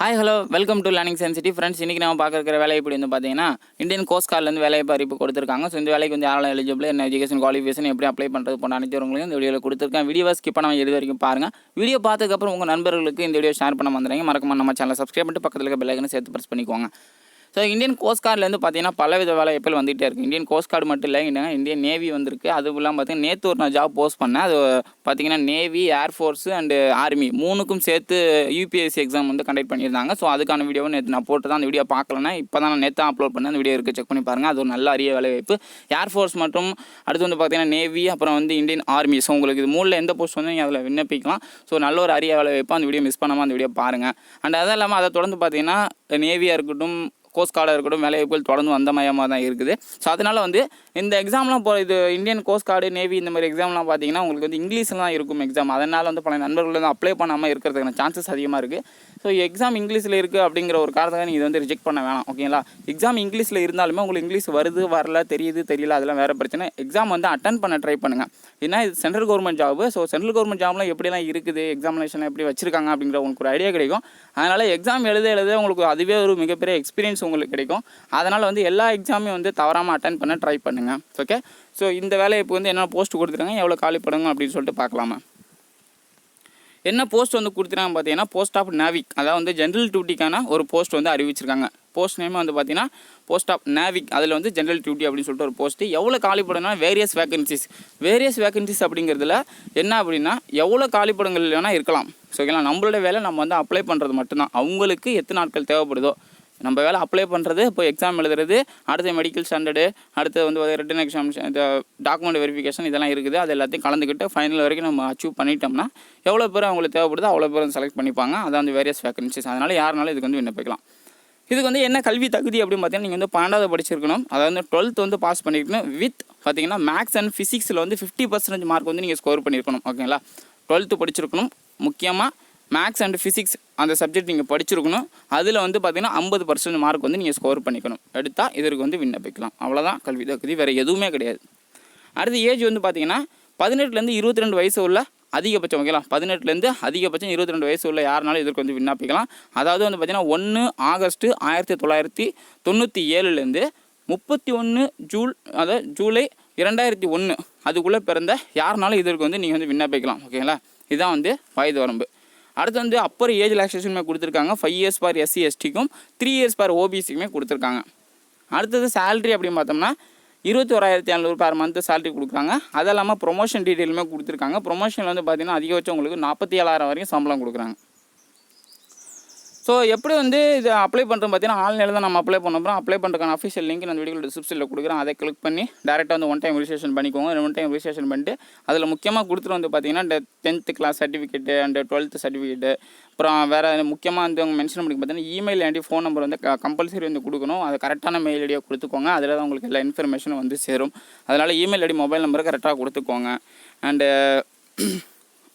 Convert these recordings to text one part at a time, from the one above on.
Hi hello welcome to learning sensity friends இன்றைக்கி நம்ம பார்க்குற வேலை எப்படி வந்து பார்த்தீங்கன்னா இந்தியன் கோஸ்ட் கார்ட்லேருந்து வேலை அறிவிப்பு கொடுத்துருக்காங்க. ஸோ இந்த வேலைக்கு வந்து யாரெல்லாம் எலிஜிபிள் என்ன எஜுகேஷன் குவாலிஃபிகேஷன் எப்படி அப்ளை பண்ணுறது போன அனைத்தவங்களையும் இந்த வீடியோவில் கொடுத்துருக்கேன். வீடியோவை ஸ்கிப் பண்ணாமல் இது வரைக்கும் பாருங்கள் வீடியோ பார்த்ததுக்கப்புறம் உங்கள் நண்பர்களுக்கு இந்த வீடியோ ஷேர் பண்ண வந்துடுறீங்க மறக்காம நம்ம சேனலை சப்ஸ்கிரைப் பண்ணிட்டு பக்கத்தில் இருக்க பெல்லைக்கனை சேர்த்து ப்ரெஸ் பண்ணிக்கோங்க. ஸோ இந்தியன் கோஸ்ட் கார்ட்லேருந்து பார்த்தீங்கன்னா பலவித வேலைவாய்ப்புகள் வந்துகிட்டே இருக்குது இந்தியன் கோஸ்ட் கார்டு மட்டும் இல்லை இந்தியன் இந்தியன் நேவி வந்திருக்கு. அதுவும் இல்லாமல் பார்த்தீங்கன்னா நேற்று ஒரு நான் ஜாப் போஸ்ட் பண்ணேன். அது பார்த்தீங்கன்னா நேவி ஏர்ஃபோர்ஸு அண்டு ஆர்மி மூணுக்கும் சேர்த்து யூபிஎஸ்சி எக்ஸாம் வந்து கண்டக்ட் பண்ணியிருந்தாங்க. ஸோ அதுக்கான வீடியோவை நேற்று நான் போட்டு தான் அந்த வீடியோ பார்க்கலன்னா இப்போ தான் நான் நேற்று அப்லோட் பண்ணேன். அந்த வீடியோ இருக்குது செக் பண்ணி பாருங்கள் அது ஒரு நல்ல அரிய வேலைவாய்ப்பு ஏர்ஃபோர்ஸ் மற்றும் அடுத்து வந்து பார்த்தீங்கன்னா நேவி அப்புறம் வந்து இந்தியன் ஆர்மி ஸோ உங்களுக்கு இது மூணில் எந்த போஸ்ட் வந்து நீங்கள் அதில் விண்ணப்பிக்கலாம். ஸோ நல்ல ஒரு அரிய வேலைவாய்ப்பு அந்த வீடியோ மிஸ் பண்ணாமல் அந்த வீடியோ பாருங்கள் அண்ட் அதுவும் இல்லாமல் அதை தொடர்ந்து பார்த்தீங்கன்னா நேவியாக இருக்கட்டும் கோஸ்ட் கார்டாக இருக்கட்டும் வேலைவாய்ப்புகள் தொடர்ந்து வந்த மயமாக தான் இருக்குது. ஸோ அதனால் வந்து இந்த எக்ஸாம்லாம் போ இது இந்தியன் கோஸ்ட் கார்டு நேவி இந்த மாதிரி எக்ஸாம்லாம் பார்த்தீங்கன்னா உங்களுக்கு வந்து இங்கிலீஷில் தான் இருக்கும் எக்ஸாம் அதனால் வந்து பல நண்பர்கள் வந்து அப்ளை பண்ணாமல் இருக்கிறதுக்கான சான்சஸ் அதிகமாக இருக்குது ஸோ எக்ஸாம் இங்கிலீஷில் இருக்குது அப்படிங்கிற ஒரு காரணத்துக்காக நீங்கள் இதை வந்து ரிஜெக்ட் பண்ண வேணாம் ஓகேங்களா எக்ஸாம் இங்கிலீஷில் இருந்தாலுமே உங்களுக்கு இங்கிலீஷ் வருது வரல தெரியுது தெரியல அதெல்லாம் வேறு பிரச்சனை. எக்ஸாம் வந்து அட்டன் பண்ண ட்ரை பண்ணுங்கள் ஏன்னா இது central government job so central government ஜாப்லாம் எப்படிலாம் இருக்குது? எக்ஸாமினேஷன் எப்படி வச்சிருக்காங்க அப்படிங்கிற உங்களுக்கு ஒரு ஐடியா கிடைக்கும். அதனால் எக்ஸாம் எழுத எழுத உங்களுக்கு அதுவே ஒரு மிகப்பெரிய எக்ஸ்பீரியன்ஸ் உங்களுக்கு கிடைக்கும். அதனால் வந்து எல்லா எக்ஸாமையும் வந்து தவறாமல் அட்டன் பண்ண ட்ரை பண்ணுங்கள் ஓகே ஸோ இந்த வேலையை இப்போ வந்து என்ன போஸ்ட் கொடுத்துருக்காங்க எவ்வளோ காலி அப்படின்னு சொல்லிட்டு பார்க்கலாமா? என்ன போஸ்ட் வந்து கொடுத்துருக்காங்க பார்த்தீங்கன்னா போஸ்ட் ஆஃப் நேவிக் அதாவது வந்து ஜென்ரல் டியூட்டிக்கான ஒரு போஸ்ட் வந்து அறிவிச்சிருக்காங்க. போஸ்ட் நேம் வந்து பார்த்தீங்கன்னா போஸ்ட் ஆஃப் நேவிக் அதில் வந்து ஜென்ரல் டியூட்டி அப்படின்னு சொல்லிட்டு ஒரு போஸ்ட்டு எவ்வளோ காலிப்படம்னா வேரியஸ் வேகன்சிஸ் வேரியஸ் வேகன்சிஸ் அப்படிங்கிறதுல என்ன அப்படின்னா எவ்வளோ காலிப்படங்கள் வேணால் இருக்கலாம். ஸோ ஓகேங்களா நம்மளோட வேலை நம்ம வந்து அப்ளை பண்ணுறது மட்டும்தான். அவங்களுக்கு எத்தனை நாட்கள் தேவைப்படுதோ நம்ம வேலை அப்ளை பண்ணுறது இப்போ எக்ஸாம் எழுதுறது அடுத்து மெடிக்கல் ஸ்டாண்டர்டு அடுத்து வந்து ரிட்டன் எக்ஸாம் இந்த டாக்குமெண்ட் வெரிஃபிகேஷன் இதெல்லாம் இருக்குது. அது எல்லாத்தையும் கலந்துக்கிட்டு ஃபைனல் வரைக்கும் நம்ம அச்சீவ் பண்ணிட்டோம்னா எவ்வளோ பேர் அவங்களுக்கு தேவைப்படுதோ அவ்வளோ பேர் செலக்ட் பண்ணிப்பாங்க. அதான் வந்து வேரியஸ் வேக்கன்சிஸ் அதனால் யாருனாலும் இதுக்கு வந்து விண்ணப்பிக்கலாம். இதுக்கு வந்து என்ன கல்வி தகுதி அப்படின்னு பார்த்தீங்கன்னா நீங்கள் வந்து பன்னெண்டாவது படிச்சிருக்கணும். அதாவது வந்து டுவெல்த் வந்து பாஸ் பண்ணியிருக்கணும் வித் பார்த்தீங்கன்னா மேக்ஸ் அண்ட் ஃபிசிக்ஸில் வந்து ஃபிஃப்டி பர்சன்டேஜ் மார்க் வந்து நீங்கள் ஸ்கோர் பண்ணியிருக்கணும் ஓகேங்களா டுவெல்த்து படிச்சிருக்கணும். முக்கியமாக மேக்ஸ் அண்ட் ஃபிசிக்ஸ் அந்த சப்ஜெக்ட் நீங்கள் படிச்சிருக்கணும். அதில் வந்து பார்த்தீங்கன்னா ஐம்பது பர்சன்ட் மார்க் வந்து நீங்கள் ஸ்கோர் பண்ணிக்கணும். எடுத்தால் இதற்கு வந்து விண்ணப்பிக்கலாம். அவ்வளோதான் கல்வி தகுதி. வேறு எதுவுமே கிடையாது. அடுத்து ஏஜ் வந்து பார்த்தீங்கன்னா பதினெட்டுலேருந்து இருபத்தி ரெண்டு வயசு உள்ள அதிகபட்சம் ஓகேங்களா பதினெட்டுலேருந்து அதிகபட்சம் இருபத்தி ரெண்டு வயசு உள்ள யாருனாலும் இதற்கு வந்து விண்ணப்பிக்கலாம். அதாவது வந்து பார்த்தீங்கன்னா ஒன்று ஆகஸ்ட்டு ஆயிரத்தி தொள்ளாயிரத்தி தொண்ணூற்றி ஏழுலேருந்து முப்பத்தி ஒன்று ஜூல் அதாவது ஜூலை இரண்டாயிரத்தி ஒன்று அதுக்குள்ளே பிறந்த யாருனாலும் இதற்கு வந்து நீங்கள் வந்து விண்ணப்பிக்கலாம் ஓகேங்களா இதுதான் வந்து வயது வரம்பு. அடுத்து வந்து அப்பர் ஏஜ் ரிலாக்ஸேஷனுமே கொடுத்துருக்காங்க. ஃபைவ் இயர்ஸ் பார் எஸ்சி எஸ்டிக்கும் த்ரீ இயர்ஸ் பார் ஓபிசிக்குமே கொடுத்துருக்காங்க. அடுத்தது சேலரி அப்படின்னு பார்த்தோம்னா இருபத்தி ஓராயிரத்தி ஐநூறு பேர் மந்த்து சேலரி கொடுக்குறாங்க. அது இல்லாமல் ப்ரொமோஷன் டீட்டெயிலுமே கொடுத்துருக்காங்க. ப்ரொமோஷன் வந்து பார்த்தீங்கன்னா அதிகபட்சம் உங்களுக்கு நாற்பத்தி ஏழாயிரம் வரைக்கும் சம்பளம் கொடுக்குறாங்க. ஸோ எப்படி வந்து இது அப்ளை பண்ணுறோம் பார்த்தீங்கன்னா ஆன்லைனில் தான் நம்ம அப்ளை பண்ண போகிறோம் அப்ளை பண்ணுறதுக்கான அஃபிஷியல் லிங்க் நான் வீடியோ டிஸ்கிரிப்ஷனில் கொடுக்குறேன். அதை கிளிக் பண்ணி டேரெக்டாக வந்து ஒன் டைம் ரிஜிஸ்ட்ரேஷன் பண்ணிக்கோங்க. ஒன் டைம் ரிஜிஸ்ட்ரேஷன் பண்ணிட்டு அதில் முக்கியமாக கொடுத்துட்டு வந்து பார்த்தீங்கன்னா tenth class certificate and twelfth certificate அப்புறம் வேறு முக்கியமாக வந்து அவங்க மென்ஷன் பண்ணி பார்த்தீங்கன்னா இமெயில் ஐடி ஃபோன் நம்பர் வந்து கம்பல்சரி வந்து கொடுக்கணும். அது கரெக்டான மெயில் ஐடியாக கொடுத்துக்கோங்க. அதில் தான் உங்களுக்கு எல்லா இன்ஃபர்மேஷனும் வந்து சேரும். அதனால் இமெயில் ஐடி மொபைல் நம்பரை கரெக்டாக கொடுத்துக்கோங்க. அண்டு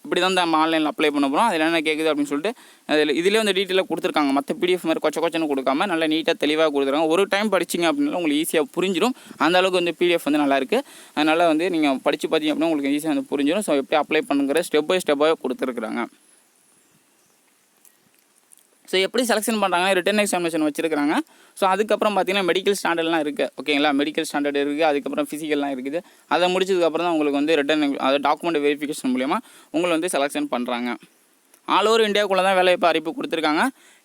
இப்படி தான் நம்ம ஆன்லைனில் அப்ளை பண்ண போகிறோம் அதில் என்ன கேட்குது அப்படின்னு சொல்லிட்டு அதில் இதிலே வந்து டீட்டெயிலாக கொடுத்துருக்காங்க. மற்ற பிடிஎஃப் மாதிரி கொச்ச கொச்சன்னு கொடுக்காம நல்லா நீட்டாக தெளிவாக கொடுத்துருக்காங்க. ஒரு டைம் படிச்சிங்க அப்படின்னா உங்களுக்கு ஈஸியாக புரிஞ்சிடும் அந்த அளவுக்கு வந்து பிடிஎஃப் வந்து நல்லாயிருக்கு அதனால் வந்து நீங்கள் படித்து பார்த்தீங்க அப்படின்னா உங்களுக்கு ஈஸியாக வந்து புரிஞ்சிடும் ஸோ எப்படி அப்ளை பண்ணுங்கிற ஸ்டெப் பை ஸ்டெப்பாக கொடுத்துருக்குறாங்க. ஸோ எப்படி செலெக்ஷன் பண்ணுறாங்கன்னா ரிட்டன் எக்ஸாமினேஷன் வச்சிருக்காங்க ஸோ அதுக்கப்புறம் பார்த்தீங்கன்னா மெடிக்கல் ஸ்டாண்டர்ட்லாம் இருக்குது ஓகேங்களா மெடிக்கல் ஸ்டாண்டர்ட் இருக்குது அதுக்கப்புறம் ஃபிசிக்கல்லாம் இருக்குது. அதை முடிச்சதுக்கப்புறம் தான் உங்களுக்கு வந்து ரிட்டன் அது டாக்குமெண்ட் வெரிஃபிகேஷன் மூலிமா உங்களை வந்து செலெக்ஷன் பண்ணுறாங்க ஆல் ஓவர் இந்தியாவுக்குள்ளே தான் வேலைவாய்ப்பு அறிவிப்பு கொடுத்துருக்காங்க.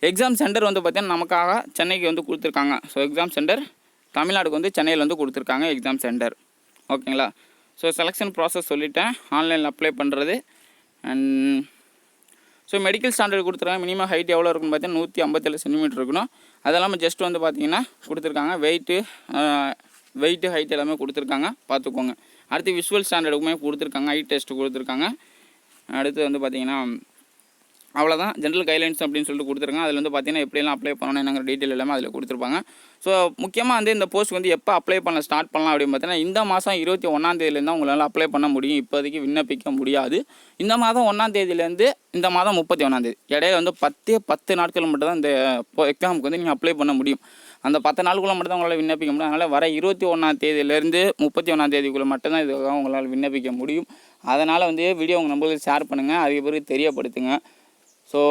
எக்ஸாம் சென்டர் வந்து பார்த்தீங்கன்னா நமக்காக சென்னைக்கு வந்து கொடுத்துருக்காங்க. ஸோ எக்ஸாம் சென்டர் தமிழ்நாடுக்கு வந்து சென்னையில் வந்து கொடுத்துருக்காங்க எக்ஸாம் சென்டர் ஓகேங்களா ஸோ செலெக்ஷன் ப்ராசஸ் சொல்லிட்டேன். ஆன்லைனில் அப்ளை பண்ணுறது அண்ட் ஸோ மெடிக்கல் ஸ்டாண்டர்ட் கொடுத்துருக்காங்க. மினிமம் ஹைட் எவ்வளோ இருக்குன்னு பார்த்தீங்கன்னா நூற்றி ஐம்பத்தேழு சென்டிமீட்டர் இருக்கணும். அது இல்லாமல் ஜஸ்ட் வந்து பார்த்தீங்கன்னா கொடுத்துருக்காங்க. வெயிட்டு வெயிட்டு ஹைட் எல்லாமே கொடுத்துருக்காங்க. பார்த்துக்கோங்க. அடுத்து விஷுவல் ஸ்டாண்டர்டுக்குமே கொடுத்துருக்காங்க. ஐ டெஸ்ட் கொடுத்துருக்காங்க. அடுத்து வந்து பார்த்தீங்கன்னா அவ்வளோதான் ஜென்ரல் கைட்லைன்ஸ் அப்படின்னு சொல்லிட்டு கொடுத்துருக்காங்க. அதில் வந்து பார்த்தீங்கன்னா எப்படிலாம் அப்ளை பண்ணணும் என்னங்கிற டீட்டெயில் எல்லாமே அதில் கொடுத்துருப்பாங்க. ஸோ முக்கியமாக வந்து இந்த போஸ்ட் வந்து எப்போ அப்ளை பண்ண ஸ்டார்ட் பண்ணலாம் அப்படின்னு பார்த்தீங்கன்னா இந்த மாதம் இருபத்தி ஒன்றாந்தேதியிலேருந்து உங்களால் அப்ளை பண்ண முடியும். இப்போதைக்கு விண்ணப்பிக்க முடியாது. இந்த மாதம் ஒன்றாம் தேதியிலேருந்து இந்த மாதம் முப்பத்தி ஒன்றாந்தேதி இடையில வந்து பத்தே பத்து நாட்கள் மட்டும் தான் இந்த எக்ஸாமுக்கு வந்து நீங்கள் அப்ளை பண்ண முடியும். அந்த பத்து நாளுக்குள்ளே மட்டும் தான் உங்களால் விண்ணப்பிக்க முடியும். அதனால் வர இருபத்தி ஒன்றாம் தேதியிலேருந்து முப்பத்தி ஒன்றாம் தேதிக்குள்ளே மட்டும்தான் இதுக்காக உங்களால் விண்ணப்பிக்க முடியும். அதனால் வந்து வீடியோ உங்கள் நம்மளுக்கு ஷேர் பண்ணுங்கள் அதுக்கு பிறகு தெரியப்படுத்துங்க. ஸோ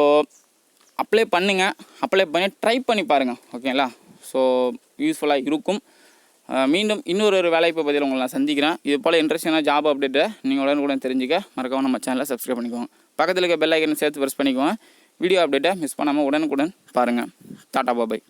அப்ளை பண்ணுங்கள் அப்ளை பண்ணி ட்ரை பண்ணி பாருங்கள் ஓகேங்களா ஸோ யூஸ்ஃபுல்லாக இருக்கும். மீண்டும் இன்னொரு ஒரு வேலைப்பு பதில் உங்களை நான் சந்திக்கிறேன். இது போல் இன்ட்ரெஸ்டான ஜாப் அப்டேட்டை நீங்கள் உடனுக்குடன் தெரிஞ்சுக்க. மறக்காம நம்ம சேனலை சப்ஸ்கிரைப் பண்ணிக்கோங்க. பக்கத்தில் இருக்க பெல் ஐக்கனை சேர்த்து ப்ரெஸ் பண்ணிக்கோங்க. வீடியோ அப்டேட்டை மிஸ் பண்ணாமல் உடனுக்குடன் பாருங்கள் டாட்டா பாபாய்